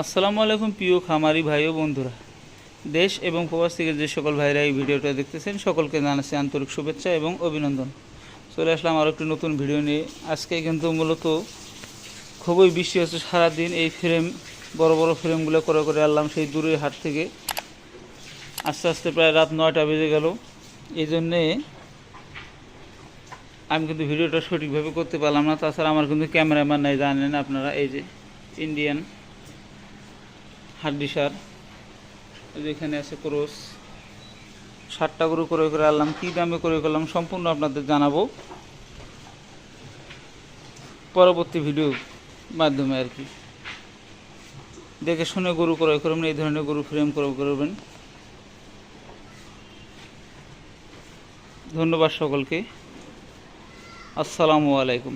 আসসালামু আলাইকুম প্রিয় খামারি ভাই ও বন্ধুরা। দেশ এবং প্রবাস থেকে যে সকল ভাইরা এই ভিডিওটা দেখতেছেন, সকলকে জানাচ্ছি আন্তরিক শুভেচ্ছা এবং অভিনন্দন। চলে আসলাম আরও একটি নতুন ভিডিও নিয়ে। আজকে কিন্তু মূলত খুবই বৃষ্টি হচ্ছে সারাদিন। এই ফ্রেম বড় বড় ফ্রেমগুলো করে করে আনলাম সেই দূরের হাট থেকে। আস্তে আস্তে প্রায় রাত নয়টা বেজে গেল। এই জন্যে আমি কিন্তু ভিডিওটা সঠিকভাবে করতে পারলাম না। তাছাড়া আমার কিন্তু ক্যামেরাম্যান নাই, জানেন আপনারা, এই যে ইন্ডিয়ান হাড্ডি সার এই যে এখানে আছে ক্রোস সাতটা গরু ক্রয় করে আনলাম। কী দামে ক্রয় করলাম সম্পূর্ণ আপনাদের জানাব। পরবর্তী ভিডিও মাধ্যমে আর কি। দেখে শুনে গরু ক্রয় করবেন, এই ধরনের গরু ফ্রেম ক্রয় করবেন। ধন্যবাদ সকলকে। আসসালামু আলাইকুম।